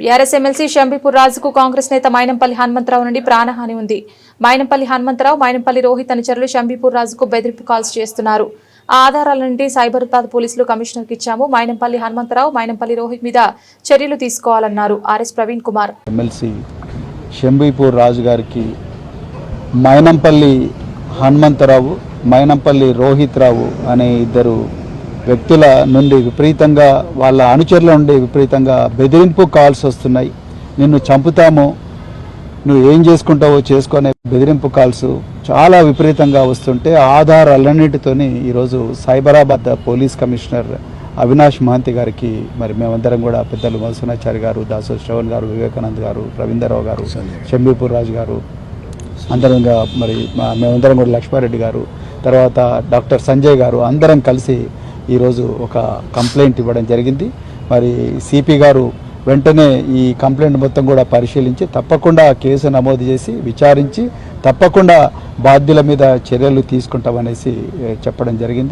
BRS MLC Shambipur రాజుకు కాంగ్రెస్ నేత మైనంపల్లి హనుమంతరావు నుండి ప్రాణహాని ఉంది. మైనంపల్లి హనుమంతరావు మైనంపల్లి రోహిత్ అనుచరులు షంబీపూర్ రాజుకు బెదిరింపు కాల్స్ చేస్తున్నారు. ఆ ఆధారాల నుండి సైబరాబాద్ పోలీసులు కమిషనర్కి ఇచ్చాము. మైనంపల్లి హనుమంతరావు మైనంపల్లి రోహిత్ మీద చర్యలు తీసుకోవాలన్నారు. ఆర్ఎస్ ప్రవీణ్ కుమార్. ఎమ్మెల్సీ షంబీపూర్ రాజు గారికి మైనంపల్లి హనుమంతరావు మైనంపల్లి రోహిత్ రావు అనే ఇద్దరు వ్యక్తుల నుండి విపరీతంగా వాళ్ళ అనుచరుల నుండి విపరీతంగా బెదిరింపు కాల్స్ వస్తున్నాయి. నిన్ను చంపుతాము నువ్వు ఏం చేసుకుంటావో చేసుకునే బెదిరింపు కాల్స్ చాలా విపరీతంగా వస్తుంటే ఆధారాలన్నిటితోని ఈరోజు సైబరాబాద్ పోలీస్ కమిషనర్ అవినాష్ మహంతి గారికి మరి మేమందరం కూడా పెద్దలు మధుసనాచారి గారు దాసు శ్రవణ్ గారు వివేకానంద్ గారు రవీందర్రావు గారు షంబీపూర్ రాజు గారు అందరంగా మరి మేమందరం కూడా లక్ష్మారెడ్డి గారు తర్వాత డాక్టర్ సంజయ్ గారు అందరం కలిసి ఈరోజు ఒక కంప్లైంట్ ఇవ్వడం జరిగింది. మరి సిపి గారు వెంటనే ఈ కంప్లైంట్ మొత్తం కూడా పరిశీలించి తప్పకుండా కేసు నమోదు చేసి విచారించి తప్పకుండా బాధ్యుల మీద చర్యలు తీసుకుంటామనేసి చెప్పడం జరిగింది.